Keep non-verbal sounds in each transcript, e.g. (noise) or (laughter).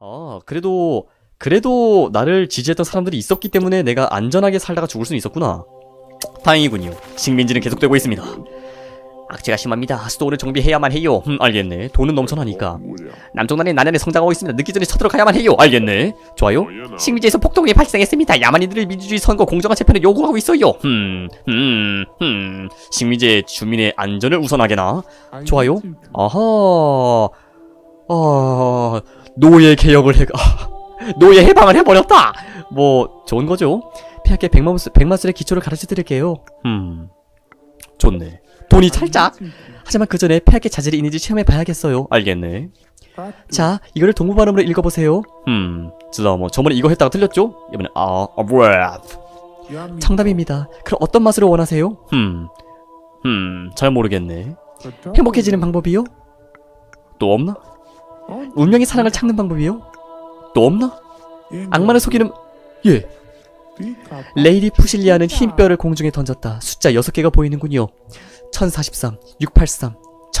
아, 그래도, 그래도 나를 지지했던 사람들이 있었기 때문에 내가 안전하게 살다가 죽을 수는 있었구나. 다행이군요. 식민지는 계속되고 있습니다. 악재가 심합니다. 수도를 정비해야만 해요. 음, 알겠네. 돈은 넘쳐나니까. 남쪽난에 나날이 성장하고 있습니다. 늦기 전에 쳐들어가야만 해요. 알겠네. 좋아요. 식민지에서 폭동이 발생했습니다. 야만인들의 민주주의 선거 공정한 재판을 요구하고 있어요. 음, 음, 음. 식민지의 주민의 안전을 우선하게나. 좋아요. 아하. 아, 노예 개혁을 해, 아, 노예 해방을 해버렸다! 뭐, 좋은 거죠. 폐하께 백마스, 백마술의 기초를 가르쳐 드릴게요. 음, 좋네. 돈이 찰짝! 하지만 그 전에 폐하께 자질이 있는지 시험해 봐야겠어요. 알겠네. 자, 이거를 동부 발음으로 읽어보세요. 음, 자, 뭐, 저번에 이거 했다가 틀렸죠? 이번에, 아, 아, 뭐야. 정답입니다. 그럼 어떤 맛으로 원하세요? 음, 음, 잘 모르겠네. 행복해지는 방법이요? 또 없나? 운명의 사랑을 찾는 방법이요? 또 없나? 악마를 속이는 예. 레이디 푸실리아는 흰 뼈를 공중에 던졌다. 숫자 6개가 보이는군요. 1043 683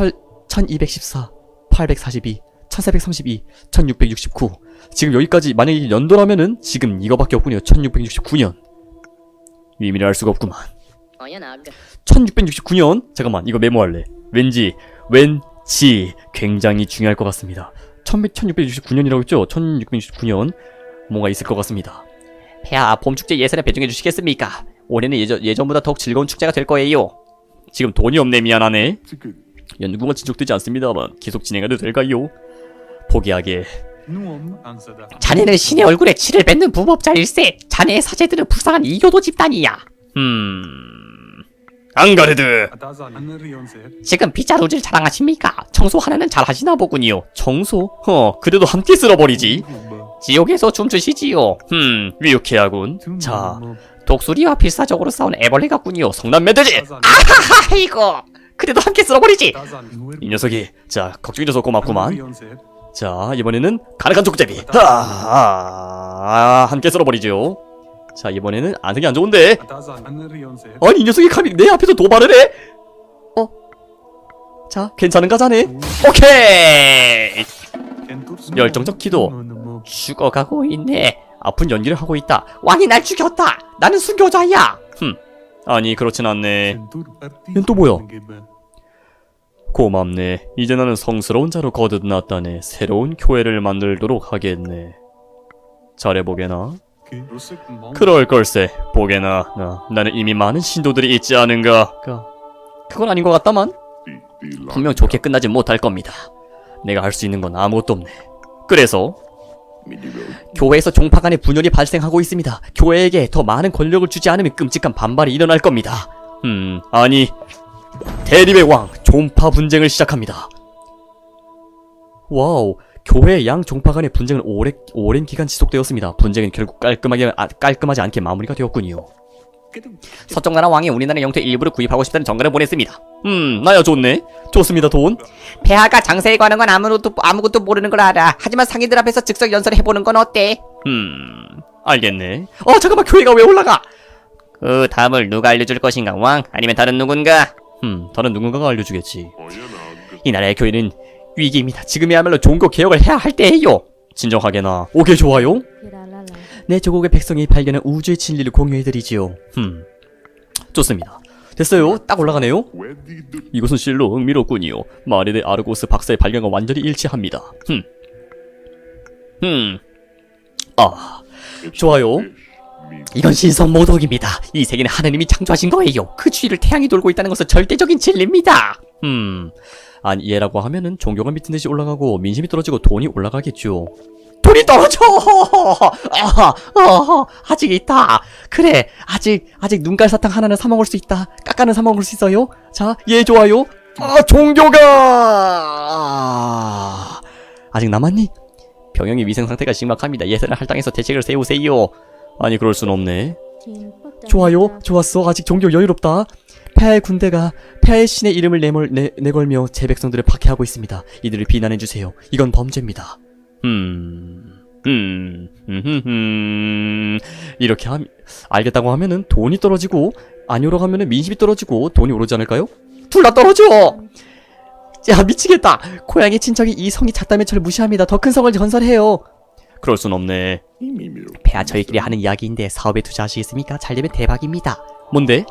1 1214 842 1432 1669 지금 여기까지 만약에 연도라면은 지금 이거밖에 없군요. 1669년. 의미를 알 수가 없구만. 1669년? 잠깐만 이거 메모할래. 왠지 왠지 굉장히 중요할 것 같습니다 1669년이라고 했죠? 1669년 뭔가 있을 것 같습니다. 폐하 봄축제 예산에 배정해 주시겠습니까? 올해는 예전, 예전 보다 더욱 즐거운 축제가 될 거예요. 지금 돈이 없네 미안하네. 연구가 진척되지 않습니다만 계속 진행해도 될까요? 포기하게. 자네는 신의 얼굴에 치를 뱉는 부법자일세. 자네의 사제들은 불쌍한 이교도 집단이야. 음... 앙가르드 지금 빗자루질 자랑하십니까? 청소 하나는 잘 하시나 보군요. 청소? 어, 그래도 함께 쓸어버리지. 지옥에서 춤추시지요. 음, 유쾌하군. 자, 독수리와 필사적으로 싸운 애벌레 같군요. 성남 매드지. 아하하, 이거. 그래도 함께 쓸어버리지. 이 녀석이. 자, 걱정해줘서 고맙구만. 자, 이번에는 가능한 족제비. 아, 아, 함께 쓸어버리죠. 자, 이번에는 안색이 안 좋은데. 아니, 이 녀석이 감히 내 앞에서 도발을 해? 어? 자, 괜찮은가 자네? 오케이! 열정적 기도. 죽어가고 있네. 아픈 연기를 하고 있다. 왕이 날 죽였다. 나는 순교자야. 흠. 아니, 그렇진 않네. 얜또 뭐야? 고맙네. 이제 나는 성스러운 자로 거듭났다네. 새로운 교회를 만들도록 하겠네. 잘해보게나. 그럴 걸세. 보게나. 나, 나는 이미 많은 신도들이 있지 않은가. 그건 아닌 것 같다만. 분명 좋게 끝나지 못할 겁니다. 내가 할 수 있는 건 아무것도 없네. 그래서 교회에서 종파 간의 분열이 발생하고 있습니다. 교회에게 더 많은 권력을 주지 않으면 끔찍한 반발이 일어날 겁니다. 음, 아니 대립의 왕 종파 분쟁을 시작합니다. 와우, 교회 양 종파 간의 분쟁은 오래, 오랜 기간 지속되었습니다. 분쟁은 결국 깔끔하게 아, 깔끔하지 않게 마무리가 되었군요. 서쪽 나라 왕이 우리나라 영토 일부를 구입하고 싶다는 정가를 보냈습니다. 음, 나야 좋네. 좋습니다, 돈. 폐하가 장세에 관한 건 아무것도 아무것도 모르는 걸 알아. 하지만 상인들 앞에서 즉석 연설을 해보는 건 어때? 음, 알겠네. 어, 잠깐만, 교회가 왜 올라가? 그 다음을 누가 알려줄 것인가, 왕? 아니면 다른 누군가? 음, 다른 누군가가 알려주겠지. 이 나라의 교회는 위기입니다. 지금이야말로 종교 개혁을 해야 할 때예요. 진정하게나. 오케이, 좋아요. 내 조국의 백성이 발견한 우주의 진리를 공유해드리지요. 흠, 좋습니다. 됐어요. 딱 올라가네요. 이것은 실로 흥미롭군요. 마리데 아르고스 박사의 발견과 완전히 일치합니다. 흠, 흠, 아, 좋아요. 이건 신성 모독입니다. 이 세계는 하나님이 창조하신 거예요. 그 주위를 태양이 돌고 있다는 것은 절대적인 진리입니다. 음, 아니 얘라고 하면은 종교가 미친 듯이 올라가고 민심이 떨어지고 돈이 올라가겠죠. 돈이 떨어져! 아, (laughs) 아, 아직 있다. 그래, 아직, 아직 눈깔 사탕 하나는 사먹을 수 있다. 깎아는 사먹을 수 있어요. 자, 얘 좋아요. 아, 종교가! 아, 아직 남았니? 병영의 위생 상태가 심각합니다. 예산을 할당해서 대책을 세우세요. 아니, 그럴 순 없네. 좋아요, 좋았어. 아직 종교 여유롭다. 폐하의 군대가 폐하의 신의 이름을 내몰, 내, 내걸며 제 백성들을 박해하고 있습니다. 이들을 비난해주세요. 이건 범죄입니다. 음, 음, 음, 음, 이렇게 함, 알겠다고 하면은 돈이 떨어지고, 아니오라고 하면은 민심이 떨어지고, 돈이 오르지 않을까요? 둘 다 떨어져! 야, 미치겠다! 고향의 친척이 이 성이 작다면 저를 무시합니다. 더 큰 성을 건설해요. 그럴 순 없네. 폐하 저희끼리 하는 이야기인데 사업에 투자하시겠습니까? 잘 되면 대박입니다. 뭔데?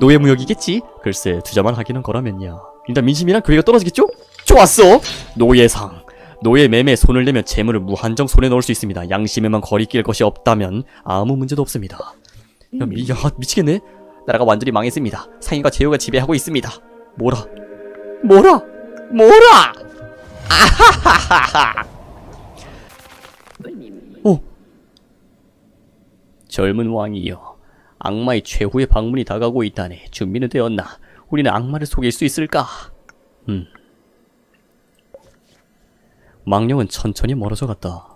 노예 무역이겠지? 글쎄 투자만 하기는 거라면야. 일단 민심이랑 교회가 떨어지겠죠? 좋았어. 노예상. 노예 매매에 손을 내면 재물을 무한정 손에 넣을 수 있습니다. 양심에만 거리낄 것이 없다면 아무 문제도 없습니다. 야, 미, 야 미치겠네. 나라가 완전히 망했습니다. 상인과 제후가 지배하고 있습니다. 뭐라? 뭐라? 뭐라? 아하하하하. 어. 젊은 왕이여, 악마의 최후의 방문이 다가오고 있다네. 준비는 되었나? 우리는 악마를 속일 수 있을까? 음. 망령은 천천히 멀어져 갔다.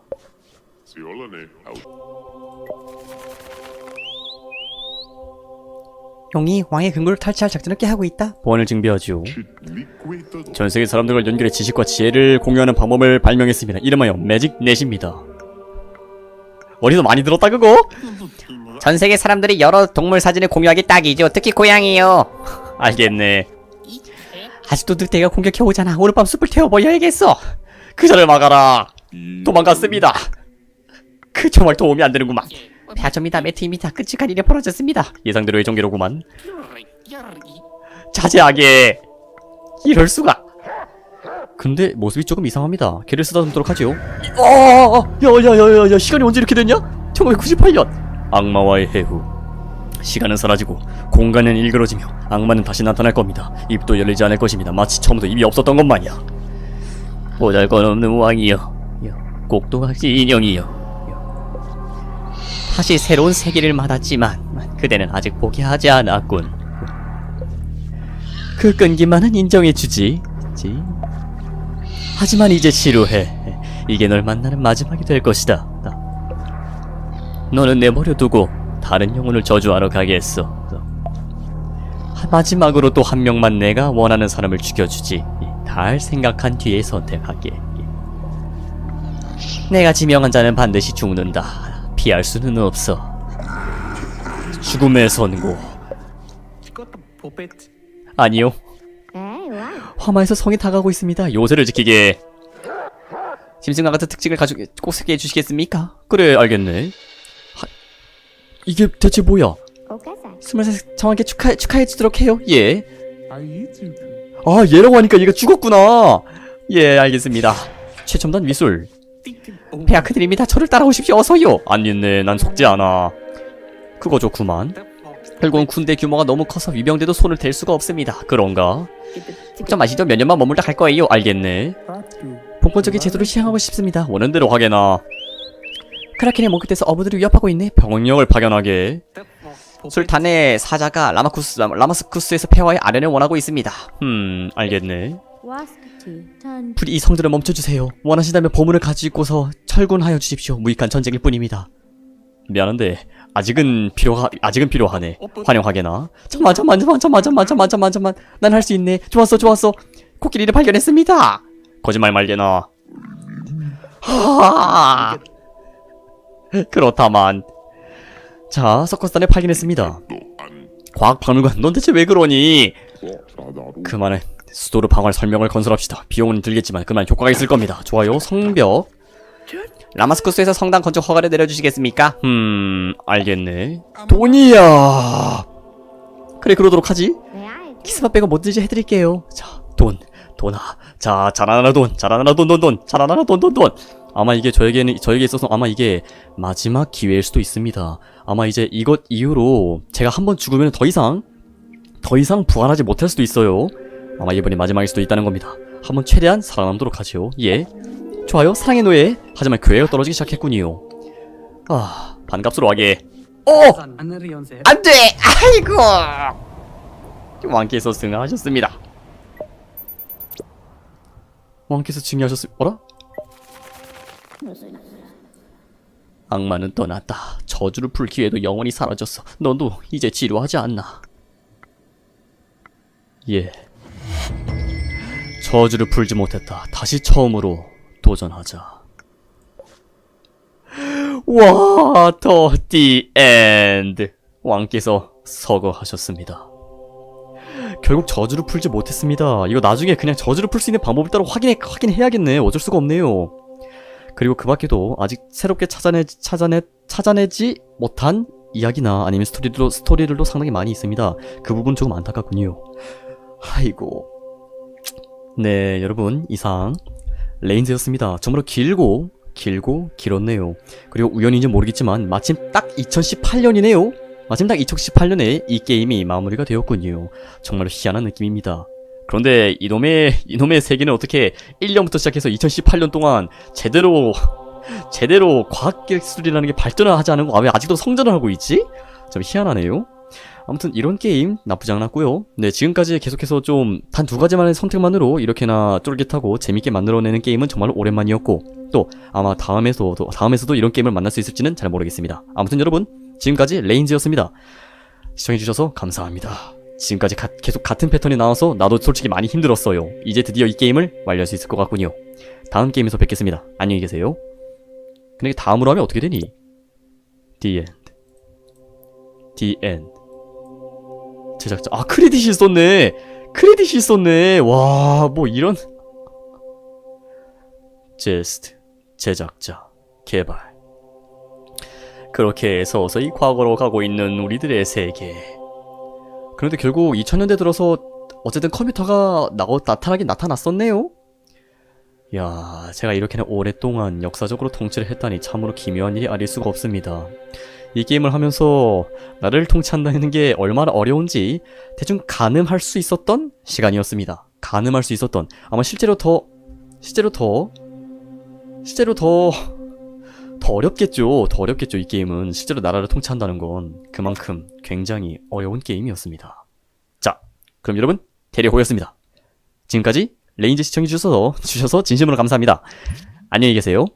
형이 왕의 근거를 탈취할 작전을 깨하고 있다. 보안을 증비하지요. 전 세계 사람들과 연결해 지식과 지혜를 공유하는 방법을 발명했습니다. 이름하여 매직 넷입니다. 어디서 많이 들었다 그거? 전 세계 사람들이 여러 동물 사진을 공유하기 딱이죠. 특히 고양이요. 알겠네. 아직도 늑대가 공격해 오잖아. 오늘 밤 숲을 태워버려야겠어. 그자를 막아라. 도망갔습니다. 그 정말 도움이 안 되는구만. 배점이다 매트입니다. 끔찍한 일이 벌어졌습니다. 예상대로의 전개로구만. 자제하게. 이럴 수가. 근데 모습이 조금 이상합니다. 개를 쓰다듬도록 하지요. 어, 야야야야야, 시간이 언제 이렇게 됐냐? 1998년. 악마와의 해후. 시간은 사라지고 공간은 일그러지며 악마는 다시 나타날 겁니다. 입도 열리지 않을 것입니다. 마치 처음부터 입이 없었던 것 마냥. 보잘것없는 왕이여, 꼭두각시 인형이여. 다시 새로운 세계를 맞았지만 그대는 아직 포기하지 않았군. 그 끈기만은 인정해주지. 지. 하지만 이제 지루해. 이게 널 만나는 마지막이 될 것이다. 너는 내버려 두고 다른 영혼을 저주하러 가겠어. 하- 마지막으로 또 한 명만 내가 원하는 사람을 죽여주지. 달 생각한 뒤에 선택하게. 내가 지명한 자는 반드시 죽는다. 피할 수는 없어. 죽음의 선고. 아니요. 화마에서 성이 다가오고 있습니다. 요새를 지키게. 짐승과 같은 특징을 가지고 꼭 소개해 주시겠습니까? 그래, 알겠네. 하... 이게 대체 뭐야? 스물 살 정확하게 축하 축하해 주도록 해요. 예. 아, 얘라고 하니까 얘가 죽었구나. 예, 알겠습니다. 최첨단 미술. 폐하 큰일입니다. 저를 따라오십시오. 어서요. 안 믿네. 난 속지 않아. 그거 좋구만. 결국은 군대 규모가 너무 커서 위병대도 손을 댈 수가 없습니다. 그런가? 걱정 마시죠. 몇 년만 머물다 갈 거예요. 알겠네. 본권적인 제도를 시행하고 싶습니다. 원하는 대로 하게나. 크라켄의 목끝에서 어부들을 위협하고 있네. 병력을 파견하게. 술탄의 사자가 라마쿠스, 라- 라마스쿠스에서 폐화의 아련을 원하고 있습니다. 음, 알겠네. 부디 이 성들을 멈춰주세요. 원하신다면 보물을 가지고서 철군하여 주십시오. 무익한 전쟁일 뿐입니다. 미안한데 아직은 필요하 아직은 필요하네. 환영하게나. 잠만 잠만 잠만 잠만 잠만 잠만 잠만 잠만. 난 할 수 있네. 좋았어 좋았어. 코끼리를 발견했습니다. 거짓말 말게나. 하. 그렇다만. 자 서커스단을 발견했습니다. 또안 과학 박물관 넌 대체 왜 그러니? 그만해. 수도를 방어할 설명을 건설합시다. 비용은 들겠지만 그만 효과가 있을 겁니다. 좋아요. 성벽. 라마스쿠스에서 성당 건축 허가를 내려주시겠습니까? 음, 알겠네. 돈이야. 그래, 그러도록 하지. 키스만 빼고 뭐든지 해드릴게요. 자, 돈, 돈아. 자, 자라나라 돈, 자라나라 돈, 돈, 돈, 자라나라 돈, 돈, 돈. 아마 이게 저에게는 저에게 있어서 아마 이게 마지막 기회일 수도 있습니다. 아마 이제 이것 이후로 제가 한번 죽으면 더 이상 더 이상 부활하지 못할 수도 있어요. 아마 이번이 마지막일 수도 있다는 겁니다. 한번 최대한 살아남도록 하죠. 예. 좋아요. 사랑의 노예. 하지만 교회가 떨어지기 시작했군요. 아, 반값으로 하게. 어! 안 돼! 아이고! 왕께서 승하하셨습니다. 왕께서 증여하셨습, 어라? 악마는 떠났다. 저주를 풀 기회도 영원히 사라졌어. 너도 이제 지루하지 않나? 예. 저주를 풀지 못했다. 다시 처음으로 도전하자. 와터 디 엔드 왕께서 서거하셨습니다. 결국 저주를 풀지 못했습니다. 이거 나중에 그냥 저주를 풀 수 있는 방법을 따로 확인해 확인해야겠네. 어쩔 수가 없네요. 그리고 그 밖에도 아직 새롭게 찾아내, 찾아내, 찾아내지 못한 이야기나 아니면 스토리들도, 스토리들도 상당히 많이 있습니다. 그 부분 조금 안타깝군요. 아이고. 네, 여러분, 이상 레인즈였습니다. 정말로 길고, 길고, 길었네요. 그리고 우연인지 모르겠지만, 마침 딱 2018년이네요. 마침 딱 2018년에 이 게임이 마무리가 되었군요. 정말로 희한한 느낌입니다. 그런데 이놈의, 이놈의 세계는 어떻게 1년부터 시작해서 2018년 동안 제대로, 제대로 과학기술이라는 게 발전을 하지 않은 거, 아, 왜 아직도 성전을 하고 있지? 좀 희한하네요. 아무튼 이런 게임 나쁘지 않았고요. 네, 지금까지 계속해서 좀 단 두 가지만의 선택만으로 이렇게나 쫄깃하고 재밌게 만들어내는 게임은 정말 오랜만이었고 또 아마 다음에서도 다음에서도 이런 게임을 만날 수 있을지는 잘 모르겠습니다. 아무튼 여러분 지금까지 레인즈였습니다. 시청해주셔서 감사합니다. 지금까지 가- 계속 같은 패턴이 나와서 나도 솔직히 많이 힘들었어요. 이제 드디어 이 게임을 완료할 수 있을 것 같군요. 다음 게임에서 뵙겠습니다. 안녕히 계세요. 근데 다음으로 하면 어떻게 되니? The end. The end. 제작자 아 크레딧이 있었네 크레딧이 있었네 와 뭐 이런 제스트 제작자 개발 그렇게 서서히 과거로 가고 있는 우리들의 세계 그런데 결국 2000년대 들어서 어쨌든 컴퓨터가 나고 나타나긴 나타났었네요. 야 제가 이렇게나 오랫동안 역사적으로 통치를 했다니 참으로 기묘한 일이 아닐 수가 없습니다. 이 게임을 하면서 나를 통치한다는 게 얼마나 어려운지 대충 가늠할 수 있었던 시간이었습니다. 가늠할 수 있었던. 아마 실제로 더 실제로 더 실제로 더 더 어렵겠죠. 더 어렵겠죠. 이 게임은 실제로 나라를 통치한다는 건 그만큼 굉장히 어려운 게임이었습니다. 자, 그럼 여러분 대리호였습니다. 지금까지 레인지 시청해 주셔서 주셔서 진심으로 감사합니다. 안녕히 계세요.